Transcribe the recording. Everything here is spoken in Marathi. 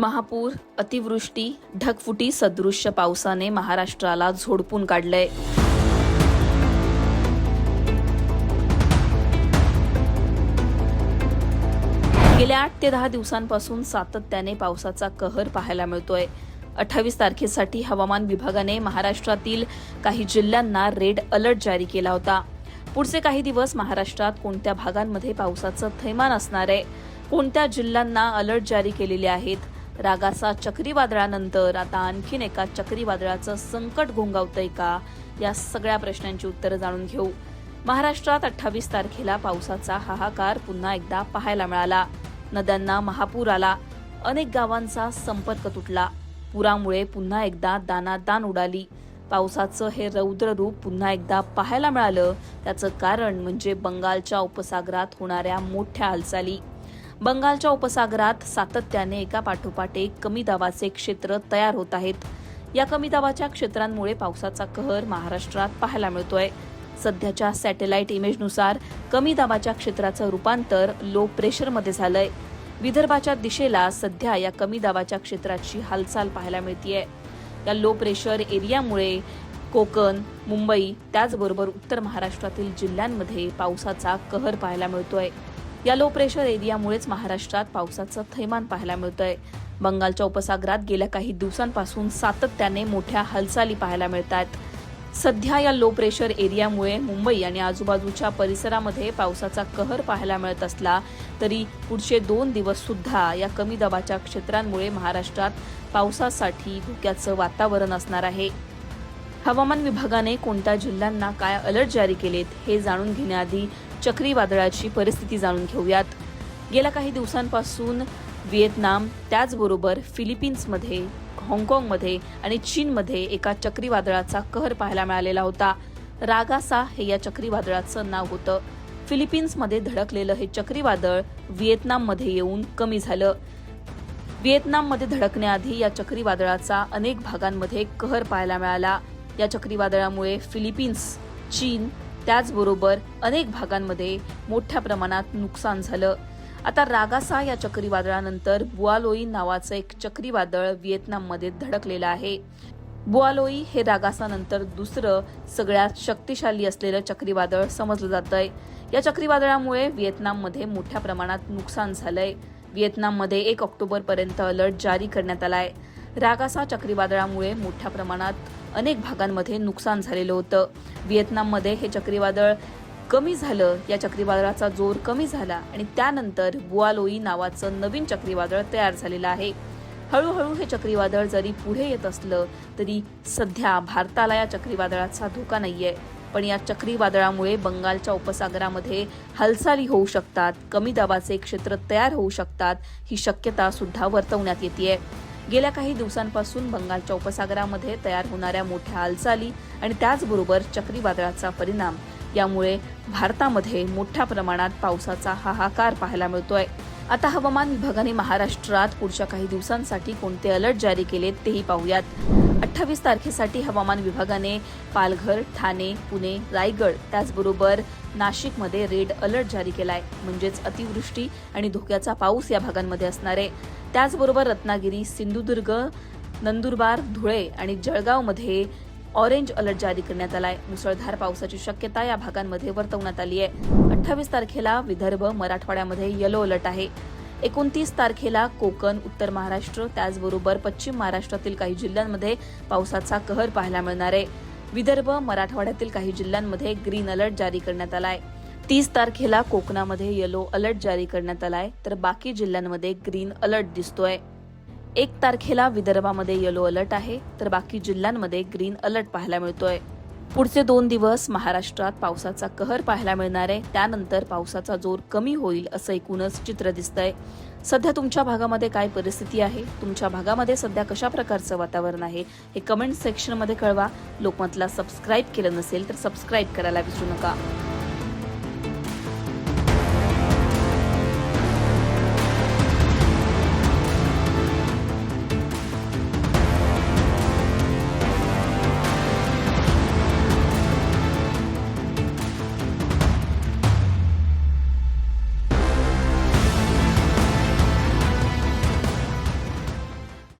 महापूर अतिवृष्टी ढगफुटी सदृश्य पावसाने महाराष्ट्राला झोडपून काढलंय. गेल्या आठ ते दहा दिवसांपासून सातत्याने पावसाचा कहर पाहायला मिळतोय. अठ्ठावीस तारखेसाठी हवामान विभागाने महाराष्ट्रातील काही जिल्ह्यांना रेड अलर्ट जारी केला होता. पुढचे काही दिवस महाराष्ट्रात कोणत्या भागांमध्ये पावसाचं थैमान असणार आहे? कोणत्या जिल्ह्यांना अलर्ट जारी केलेले आहेत? रागाचा चक्रीवादळानंतर आता आणखीन एका चक्रीवादळाचं संकट घोंगावतंय का? या सगळ्या प्रश्नांची उत्तरं जाणून घेऊ. महाराष्ट्रात अठ्ठावीस तारखेला पावसाचा हाहाकार पुन्हा एकदा पाहायला मिळाला. नद्यांना महापूर आला. अनेक गावांचा संपर्क तुटला. पुरामुळे पुन्हा एकदा दानादान उडाली. पावसाचं हे रौद्र रूप पुन्हा एकदा पाहायला मिळालं. त्याचं कारण म्हणजे बंगालच्या उपसागरात होणाऱ्या मोठ्या हालचाली. बंगालच्या उपसागरात सातत्याने एका पाठोपाठ एक कमी दाबाचे क्षेत्र तयार होत आहेत. या कमी दाबाच्या क्षेत्रांमुळे पावसाचा कहर महाराष्ट्रात पाहायला मिळतोय. सध्याच्या सॅटेलाइट इमेजनुसार कमी दाबाच्या क्षेत्राचं रूपांतर लो प्रेशरमध्ये झालंय. विदर्भाच्या दिशेला सध्या या कमी दाबाच्या क्षेत्राची हालचाल पाहायला मिळतीये. या लो प्रेशर एरियामुळे कोकण मुंबई त्याचबरोबर उत्तर महाराष्ट्रातील जिल्ह्यांमध्ये पावसाचा कहर पाहायला मिळतोय. या लो प्रेशर एरियामुळेच महाराष्ट्रात पावसाचं थैमान पाहायला मिळतंय. बंगालच्या उपसागरात गेल्या काही दिवसांपासून सातत्याने मोठ्या हालचाली पाहायला मिळतात सध्या या लो प्रेशर एरियामुळे मुंबई आणि आजूबाजूच्या परिसरामध्ये पावसाचा कहर पाहायला मिळत असला तरी पुढचे दोन दिवस सुद्धा या कमी दाबाच्या क्षेत्रांमुळे महाराष्ट्रात पावसासाठी धोक्याचं वातावरण असणार आहे. हवामान विभागाने कोणत्या जिल्ह्यांना काय अलर्ट जारी केलेत हे जाणून घेण्याआधी चक्रीवादळाची परिस्थिती जाणून घेऊयात. गेल्या काही दिवसांपासून व्हिएतनाम त्याचबरोबर फिलिपिन्समध्ये हाँगकाँगमध्ये आणि चीनमध्ये एका चक्रीवादळाचा कहर पाहायला मिळालेला होता. रागासा हे या चक्रीवादळाचं नाव होतं. फिलिपिन्समध्ये धडकलेलं हे चक्रीवादळ व्हिएतनाममध्ये येऊन कमी झालं. व्हिएतनाममध्ये धडकण्याआधी या चक्रीवादळाचा अनेक भागांमध्ये कहर पाहायला मिळाला. या चक्रीवादळामुळे फिलिपिन्स चीन त्याचबरोबर अनेक भागांमध्ये मोठ्या प्रमाणात नुकसान झालं. आता रागासा या चक्रीवादळानंतर बुआलोई नावाचं एक चक्रीवादळ व्हिएतनाममध्ये धडकलेलं आहे. बुआलोई हे रागासानंतर दुसरं सगळ्यात शक्तिशाली असलेलं चक्रीवादळ समजलं जातंय. या चक्रीवादळामुळे व्हिएतनाममध्ये मोठ्या प्रमाणात नुकसान झालंय. व्हिएतनाममध्ये एक ऑक्टोबरपर्यंत अलर्ट जारी करण्यात आलाय. रागासा चक्रीवादळामुळे मोठ्या प्रमाणात अनेक भागांमध्ये नुकसान झालेलं होतं. व्हिएतनाममध्ये हे चक्रीवादळ कमी झालं. या चक्रीवादळाचा जोर कमी झाला आणि त्यानंतर बुआलोई नावाचं नवीन चक्रीवादळ तयार झालेलं आहे. हळूहळू हे चक्रीवादळ जरी पुढे येत असलं तरी सध्या भारताला या चक्रीवादळाचा धोका नाहीये. पण या चक्रीवादळामुळे बंगालच्या उपसागरामध्ये हालचाली होऊ शकतात कमी दाबाचे क्षेत्र तयार होऊ शकतात ही शक्यता सुद्धा वर्तवण्यात येते गेल्या काही दिवसांपासून बंगालच्या उपसागरामध्ये तयार होणाऱ्या मोठ्या हालचाली आणि त्याचबरोबर चक्रीवादळाचा परिणाम. यामुळे भारतामध्ये मोठ्या प्रमाणात पावसाचा हाहाकार पाहायला मिळतोय. आता हवामान विभागाने महाराष्ट्रात पुढच्या काही दिवसांसाठी कोणते अलर्ट जारी केलेत तेही पाहूयात. अठ्ठावीस तारखेसाठी हवामान विभागाने पालघर ठाणे पुणे रायगड त्याचबरोबर नाशिकमध्ये रेड अलर्ट जारी केलाय. म्हणजेच अतिवृष्टी आणि धोक्याचा पाऊस या भागांमध्ये असणार आहे. त्याचबरोबर रत्नागिरी सिंधुदुर्ग नंदुरबार धुळे आणि जळगावमध्ये ऑरेंज अलर्ट जारी करण्यात आलाय. मुसळधार पावसाची शक्यता या भागांमध्ये वर्तवण्यात आली आहे. अठ्ठावीस तारखेला विदर्भ मराठवाड्यामध्ये येलो अलर्ट आहे. एकोणतीस तारखेला कोकण उत्तर महाराष्ट्र त्याचबरोबर पश्चिम महाराष्ट्रातील काही जिल्ह्यांमध्ये पावसाचा कहर पाहायला मिळणार आहे. विदर्भ मराठवाड्यातील काही जिल्ह्यांमध्ये ग्रीन अलर्ट जारी करण्यात आला आहे तीस तारखेला कोकणामध्ये येलो अलर्ट जारी करण्यात आलाय. तर बाकी जिल्ह्यांमध्ये ग्रीन अलर्ट दिसतोय. एक तारखेला विदर्भामध्ये येलो अलर्ट आहे. तर बाकी जिल्ह्यांमध्ये ग्रीन अलर्ट पाहायला मिळतोय. पुढचे दोन दिवस महाराष्ट्रात पावसाचा कहर पाहायला मिळणार आहे. त्यानंतर पावसाचा जोर कमी होईल असं एकूणच चित्र दिसतंय. सध्या तुमच्या भागामध्ये काय परिस्थिती आहे? तुमच्या भागामध्ये सध्या कशा प्रकारचं वातावरण आहे? हे कमेंट सेक्शनमध्ये कळवा. लोकमतला सबस्क्राईब केलं नसेल तर सबस्क्राईब करायला विसरू नका.